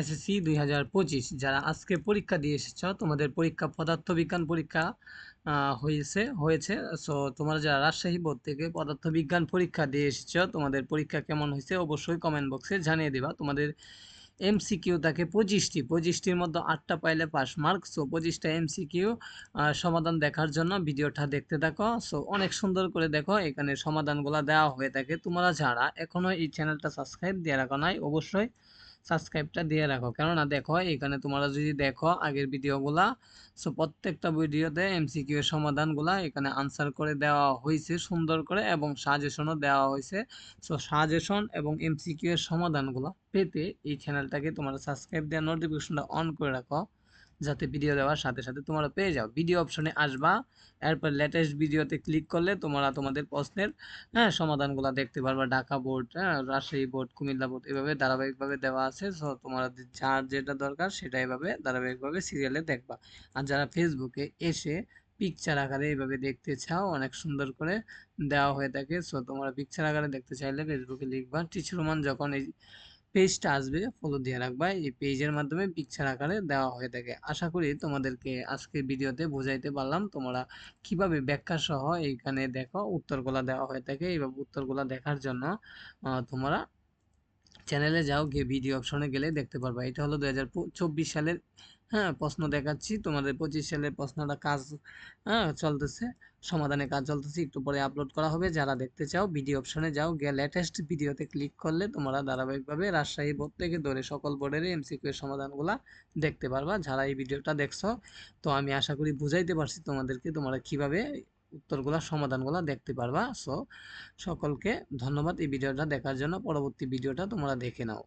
SSC দুই হাজার পঁচিশ, যারা আজকে পরীক্ষা দিয়ে এসেছ, তোমাদের পরীক্ষা পদার্থবিজ্ঞান পরীক্ষা হয়েছে হয়েছে। সো তোমরা যারা রাজশাহী বোর্ড থেকে পদার্থবিজ্ঞান পরীক্ষা দিয়ে এসেছ, তোমাদের পরীক্ষা কেমন হয়েছে অবশ্যই কমেন্ট বক্সে জানিয়ে দিবা। তোমাদের এমসিকিউ থাকে পঁচিশটি, পঁচিশটির মধ্যে আটটা পাইলে পাস মার্ক। সো পঁচিশটা এমসিকিউ সমাধান দেখার জন্য ভিডিওটা দেখতে থাকো। সো অনেক সুন্দর করে দেখো, এখানে সমাধানগুলো দেওয়া হয়ে থাকে। তোমরা যারা এখনও এই চ্যানেলটা সাবস্ক্রাইব দিয়ে রাখো নাই, অবশ্যই সাবস্ক্রাইবটা দিয়ে রাখো। কেননা দেখো এখানে তোমরা যদি দেখো আগের ভিডিওগুলা সো প্রত্যেকটা ভিডিওতে এমসিকিউ এর সমাধানগুলা এখানে আনসার করে দেওয়া হয়েছে সুন্দর করে এবং সাজেশনও দেওয়া হয়েছে সো সাজেশন এবং এমসিকিউ এর সমাধানগুলা পেতে এই চ্যানেলটাকে তোমরা সাবস্ক্রাইব দেওয়া নোটিফিকেশনটা অন করে রাখো। যাতে ভিডিও দেওয়ার সাথে সাথে তোমরা পেয়ে যাও। ভিডিও অপশনে আসবা, এরপর লেটেস্ট ভিডিওতে ক্লিক করলে তোমরা তোমাদের প্রশ্নের হ্যাঁ সমাধানগুলো দেখতে পারবা। ঢাকা বোর্ড হ্যাঁ রাজশাহী বোর্ড কুমিল্লা বোর্ড এভাবে ধারাবাহিকভাবে দেওয়া আছে। সো তোমরা যার যেটা দরকার সেটা এভাবে ধারাবাহিকভাবে সিরিয়ালে দেখবা। আর যারা ফেসবুকে এসে পিকচার আকারে এইভাবে দেখতে চাও, অনেক সুন্দর করে দেওয়া হয়ে থাকে। সো তোমরা পিকচার আকারে দেখতে চাইলে ফেসবুকে লিখবা, টিচার রোমান যখন এই পেজটা আসবে ফলো দিয়ে রাখবা। এই পেজের মাধ্যমে পিকচার আকারে দেওয়া হয়ে থাকে। আশা করি তোমাদেরকে আজকে ভিডিওতে বোঝাইতে পারলাম তোমরা কীভাবে ব্যাখ্যা সহ এইখানে দেখো, উত্তরগুলা দেওয়া হয়ে থাকে। এইভাবে উত্তরগুলা দেখার জন্য তোমরা চ্যানেলে যাও, গিয়ে ভিডিও অপশনে গেলে দেখতে পারবা। এটা হলো দু হাজার চব্বিশ সালের হ্যাঁ প্রশ্ন দেখাচ্ছি। তোমাদের পঁচিশ সালের প্রশ্নটা কাজ হ্যাঁ চলতেছে। সমাধানের কাজ চলতেছে। একটু পরে আপলোড করা হবে। যারা দেখতে চাও ভিডিও অপশনে যাও। গিয়ে লেটেস্ট ভিডিওতে ক্লিক করলে তোমরা ধারাবাহিকভাবে রাজশাহী বোর্ড থেকে ধরে সকল বোর্ডের এমসিকিউ এর সমাধানগুলা দেখতে পারবা। যারা এই ভিডিওটা দেখছ, তো আমি আশা করি বুঝাইতে পারছি তোমাদেরকে তোমরা কীভাবে উত্তরগুলা, সমাধানগুলা দেখতে পারবা। সো সকলকে ধন্যবাদ এই ভিডিওটা দেখার জন্য। পরবর্তী ভিডিওটা তোমরা দেখে নাও।